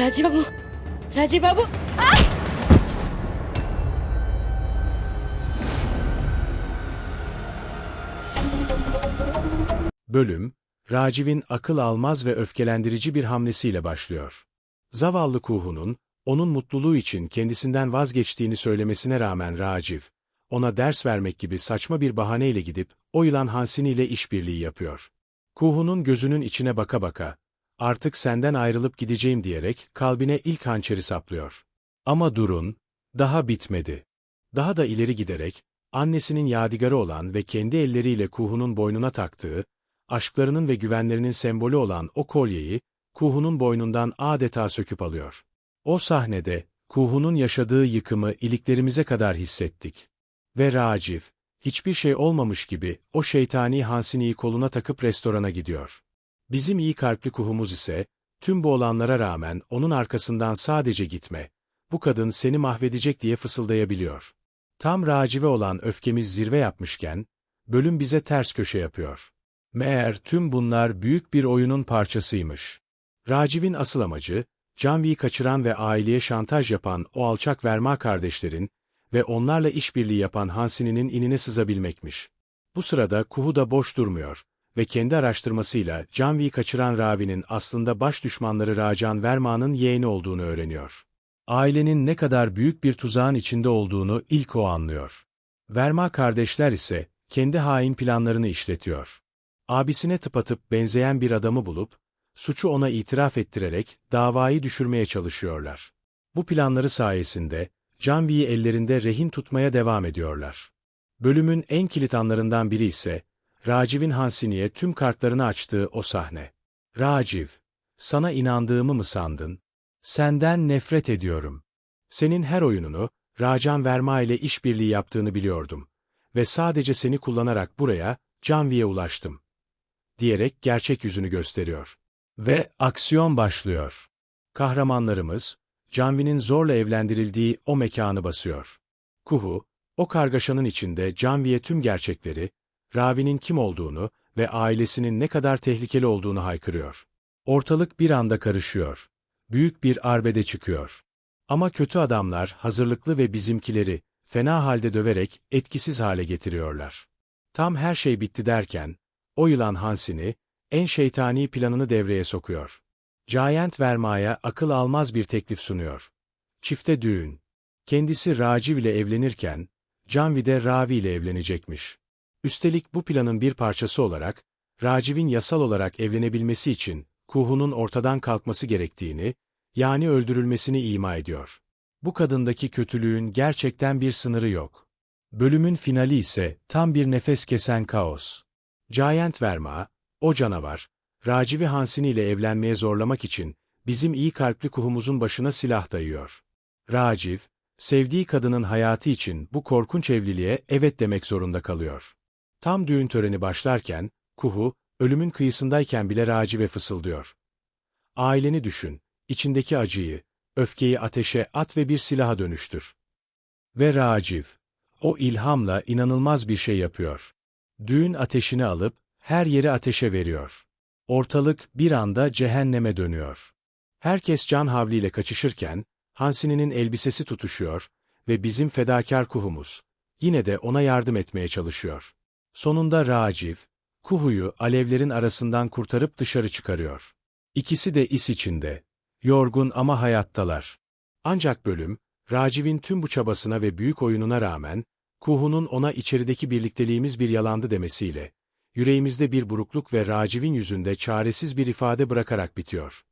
రాజీబాబు Rajibabu Bölüm, Raciv'in akıl almaz ve öfkelendirici bir hamlesiyle başlıyor. Zavallı Kuhu'nun, onun mutluluğu için kendisinden vazgeçtiğini söylemesine rağmen Raciv, ona ders vermek gibi saçma bir bahaneyle gidip, o yılan Hansini ile işbirliği yapıyor. Kuhu'nun gözünün içine baka baka, artık senden ayrılıp gideceğim diyerek kalbine ilk hançeri saplıyor. Ama durun, daha bitmedi. Daha da ileri giderek, annesinin yadigarı olan ve kendi elleriyle Kuhu'nun boynuna taktığı, aşklarının ve güvenlerinin sembolü olan o kolyeyi, Kuhu'nun boynundan adeta söküp alıyor. O sahnede, Kuhu'nun yaşadığı yıkımı iliklerimize kadar hissettik. Ve Raciv, hiçbir şey olmamış gibi o şeytani Hansini'yi koluna takıp restorana gidiyor. Bizim iyi kalpli Kuhu'muz ise, tüm bu olanlara rağmen onun arkasından sadece gitme, bu kadın seni mahvedecek diye fısıldayabiliyor. Tam Raciv'e olan öfkemiz zirve yapmışken, bölüm bize ters köşe yapıyor. Meğer tüm bunlar büyük bir oyunun parçasıymış. Raciv'in asıl amacı, Canvi'yi kaçıran ve aileye şantaj yapan o alçak verma kardeşlerin ve onlarla işbirliği yapan Hansini'nin inine sızabilmekmiş. Bu sırada Kuhu da boş durmuyor ve kendi araştırmasıyla Canvi'yi kaçıran Ravi'nin aslında baş düşmanları Racan Verma'nın yeğeni olduğunu öğreniyor. Ailenin ne kadar büyük bir tuzağın içinde olduğunu ilk o anlıyor. Verma kardeşler ise kendi hain planlarını işletiyor. Abisine tıpatıp benzeyen bir adamı bulup, suçu ona itiraf ettirerek davayı düşürmeye çalışıyorlar. Bu planları sayesinde, Canvi'yi ellerinde rehin tutmaya devam ediyorlar. Bölümün en kilit anlarından biri ise, Raciv'in Hansini'ye tüm kartlarını açtığı o sahne. Raciv, sana inandığımı mı sandın? Senden nefret ediyorum. Senin her oyununu, Racan Verma ile işbirliği yaptığını biliyordum. Ve sadece seni kullanarak buraya, Canvi'ye ulaştım. Diyerek gerçek yüzünü gösteriyor. Ve aksiyon başlıyor. Kahramanlarımız, Canvi'nin zorla evlendirildiği o mekanı basıyor. Kuhu, o kargaşanın içinde Canvi'ye tüm gerçekleri, Ravi'nin kim olduğunu ve ailesinin ne kadar tehlikeli olduğunu haykırıyor. Ortalık bir anda karışıyor. Büyük bir arbede çıkıyor. Ama kötü adamlar hazırlıklı ve bizimkileri fena halde döverek etkisiz hale getiriyorlar. Tam her şey bitti derken, o yılan Hansini, en şeytani planını devreye sokuyor. Giant Verma'ya akıl almaz bir teklif sunuyor. Çifte düğün. Kendisi Raciv ile evlenirken, Canvi de Ravi ile evlenecekmiş. Üstelik bu planın bir parçası olarak, Raciv'in yasal olarak evlenebilmesi için Kuhu'nun ortadan kalkması gerektiğini, yani öldürülmesini ima ediyor. Bu kadındaki kötülüğün gerçekten bir sınırı yok. Bölümün finali ise tam bir nefes kesen kaos. Giant Verma, o canavar, Raciv'i Hansini ile evlenmeye zorlamak için bizim iyi kalpli kuhumuzun başına silah dayıyor. Raciv, sevdiği kadının hayatı için bu korkunç evliliğe evet demek zorunda kalıyor. Tam düğün töreni başlarken, Kuhu, ölümün kıyısındayken bile Raciv'e fısıldıyor. Aileni düşün, içindeki acıyı, öfkeyi ateşe at ve bir silaha dönüştür. Ve Raciv, o ilhamla inanılmaz bir şey yapıyor. Düğün ateşini alıp, her yeri ateşe veriyor. Ortalık bir anda cehenneme dönüyor. Herkes can havliyle kaçışırken, Hansini'nin elbisesi tutuşuyor ve bizim fedakar kuhumuz, yine de ona yardım etmeye çalışıyor. Sonunda Raciv, Kuhu'yu alevlerin arasından kurtarıp dışarı çıkarıyor. İkisi de is içinde. Yorgun ama hayattalar. Ancak bölüm, Raciv'in tüm bu çabasına ve büyük oyununa rağmen, Kuhu'nun ona içerideki birlikteliğimiz bir yalandı demesiyle, yüreğimizde bir burukluk ve Raciv'in yüzünde çaresiz bir ifade bırakarak bitiyor.